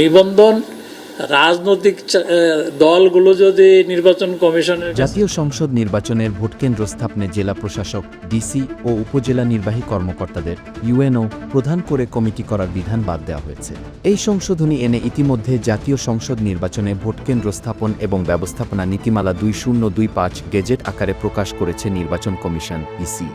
নিবন্ধন, রাজনৈতিক দলগুলো যদি নির্বাচন কমিশনের জাতীয় সংসদ নির্বাচনের ভোটকেন্দ্র স্থাপনে জেলা প্রশাসক, ডিসি ও উপজেলা নির্বাহী কর্মকর্তাদের ইউএনও প্রধান করে কমিটি করার বিধান বাদ দেওয়া হয়েছে। এই সংশোধনী এনে ইতিমধ্যে জাতীয় সংসদ নির্বাচনে ভোটকেন্দ্র স্থাপন এবং ব্যবস্থাপনা নীতিমালা দুই শূন্য দুই পাঁচ গেজেট আকারে প্রকাশ করেছে নির্বাচন কমিশন, ইসি।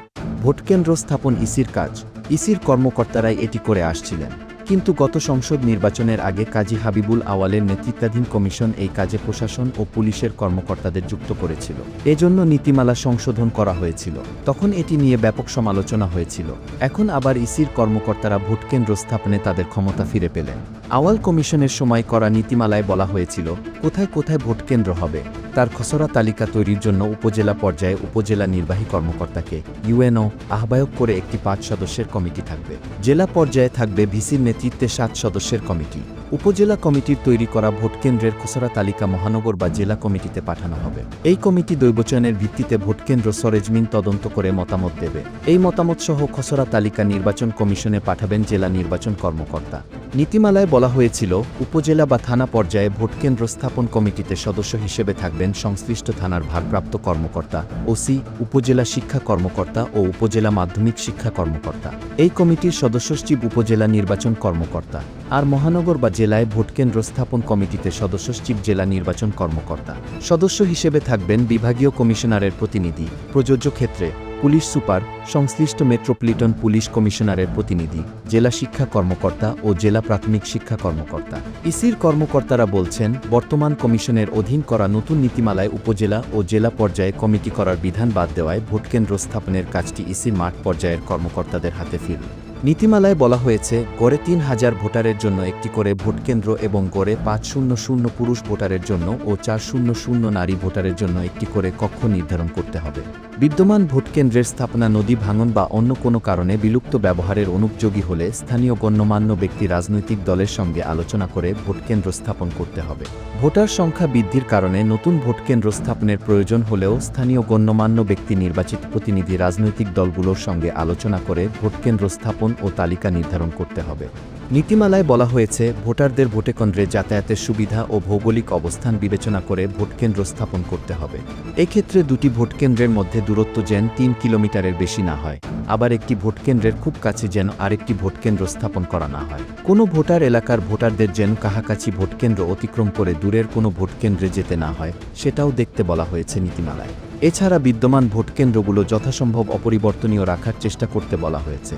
ভোটকেন্দ্র স্থাপন ইসির কাজ। ইসির কর্মকর্তারাই এটি করে আসছিলেন। কিন্তু গত সংসদ নির্বাচনের আগে কাজী হাবিবুল আওয়ালের নেতৃত্বাধীন কমিশন এই কাজে প্রশাসন ও পুলিশের কর্মকর্তাদের যুক্ত করেছিল। এজন্য নীতিমালা সংশোধন করা হয়েছিল। তখন এটি নিয়ে ব্যাপক সমালোচনা হয়েছিল। এখন আবার ইসির কর্মকর্তারা ভোটকেন্দ্র স্থাপনে তাদের ক্ষমতা ফিরে পেলেন। আওয়াল কমিশনের সময় করা নীতিমালায় বলা হয়েছিল, কোথায় কোথায় ভোটকেন্দ্র হবে, তার খসড়া তালিকা তৈরির জন্য উপজেলা পর্যায়ে উপজেলা নির্বাহী কর্মকর্তাকে ইউএনও আহ্বায়ক করে একটি পাঁচ সদস্যের কমিটি থাকবে। জেলা পর্যায়ে থাকবে ভিসির নেতৃত্বে সাত সদস্যের কমিটি। উপজেলা কমিটির তৈরি করা ভোটকেন্দ্রের খসড়া তালিকা মহানগর বা জেলা কমিটিতে পাঠানো হবে। এই কমিটি দৈবচয়নের ভিত্তিতে ভোটকেন্দ্র সরেজমিন তদন্ত করে মতামত দেবে। এই মতামত সহ খসড়া তালিকা নির্বাচন কমিশনে পাঠাবেন জেলা নির্বাচন কর্মকর্তা। নীতিমালায় বলা হয়েছিল, উপজেলা বা থানা পর্যায়ে ভোটকেন্দ্র স্থাপন কমিটিতে সদস্য হিসেবে থাকবেন সংশ্লিষ্ট থানার ভারপ্রাপ্ত কর্মকর্তা, ওসি, উপজেলা শিক্ষা কর্মকর্তা ও উপজেলা মাধ্যমিক শিক্ষা কর্মকর্তা। এই কমিটির সদস্য সচিব উপজেলা নির্বাচন কর্মকর্তা। আর মহানগর বা জেলায় ভোটকেন্দ্র স্থাপন কমিটিতে সদস্য সচিব জেলা নির্বাচন কর্মকর্তা। সদস্য হিসেবে থাকবেন বিভাগীয় কমিশনারের প্রতিনিধি। প্রযোজ্য ক্ষেত্রে পুলিশ সুপার, সংশ্লিষ্ট মেট্রোপলিটন পুলিশ কমিশনারের প্রতিনিধি, জেলা শিক্ষা কর্মকর্তা ও জেলা প্রাথমিক শিক্ষা কর্মকর্তা। ইসির কর্মকর্তারা বলছেন, বর্তমান কমিশনের অধীন করা নতুন নীতিমালায় উপজেলা ও জেলা পর্যায়ে কমিটি করার বিধান বাদ দেওয়ায় ভোটকেন্দ্র স্থাপনের কাজটি ইসির মাঠ পর্যায়ের কর্মকর্তাদের হাতে ফিরল নীতিমালায় বলা হয়েছে, গড়ে তিন হাজার ভোটারের জন্য একটি করে ভোটকেন্দ্র এবং গড়ে পাঁচ শূন্য শূন্য পুরুষ ভোটারের জন্য ও চার শূন্য শূন্য নারী ভোটারের জন্য একটি করে কক্ষ নির্ধারণ করতে হবে। বিদ্যমান ভোটকেন্দ্রের স্থাপনা, নদী ভাঙন বা অন্য কোনো কারণে বিলুপ্ত ব্যবহারের অনুপযোগী হলে স্থানীয় গণ্যমান্য ব্যক্তি রাজনৈতিক দলের সঙ্গে আলোচনা করে ভোটকেন্দ্র স্থাপন করতে হবে। ভোটার সংখ্যা বৃদ্ধির কারণে নতুন ভোটকেন্দ্র স্থাপনের প্রয়োজন হলেও স্থানীয় গণ্যমান্য ব্যক্তি নির্বাচিত প্রতিনিধি রাজনৈতিক দলগুলোর সঙ্গে আলোচনা করে ভোটকেন্দ্র স্থাপন ও তালিকা নির্ধারণ করতে হবে। নীতিমালায় বলা হয়েছে, ভোটারদের ভোটেকেন্দ্রে যাতায়াতের সুবিধা ও ভৌগোলিক অবস্থান বিবেচনা করে ভোটকেন্দ্র স্থাপন করতে হবে। এক্ষেত্রে দুটি ভোটকেন্দ্রের মধ্যে দূরত্ব যেন তিন কিলোমিটারের বেশি না হয়। আবার একটি ভোটকেন্দ্রের খুব কাছে যেন আরেকটি ভোটকেন্দ্র স্থাপন করা না হয়। কোনো ভোটার এলাকার ভোটারদের যেন কাছাকাছি ভোটকেন্দ্র অতিক্রম করে দূরের কোনো ভোটকেন্দ্রে যেতে না হয়, সেটাও দেখতে বলা হয়েছে নীতিমালায়। এছাড়া বিদ্যমান ভোটকেন্দ্রগুলো যথাসম্ভব অপরিবর্তনীয় রাখার চেষ্টা করতে বলা হয়েছে।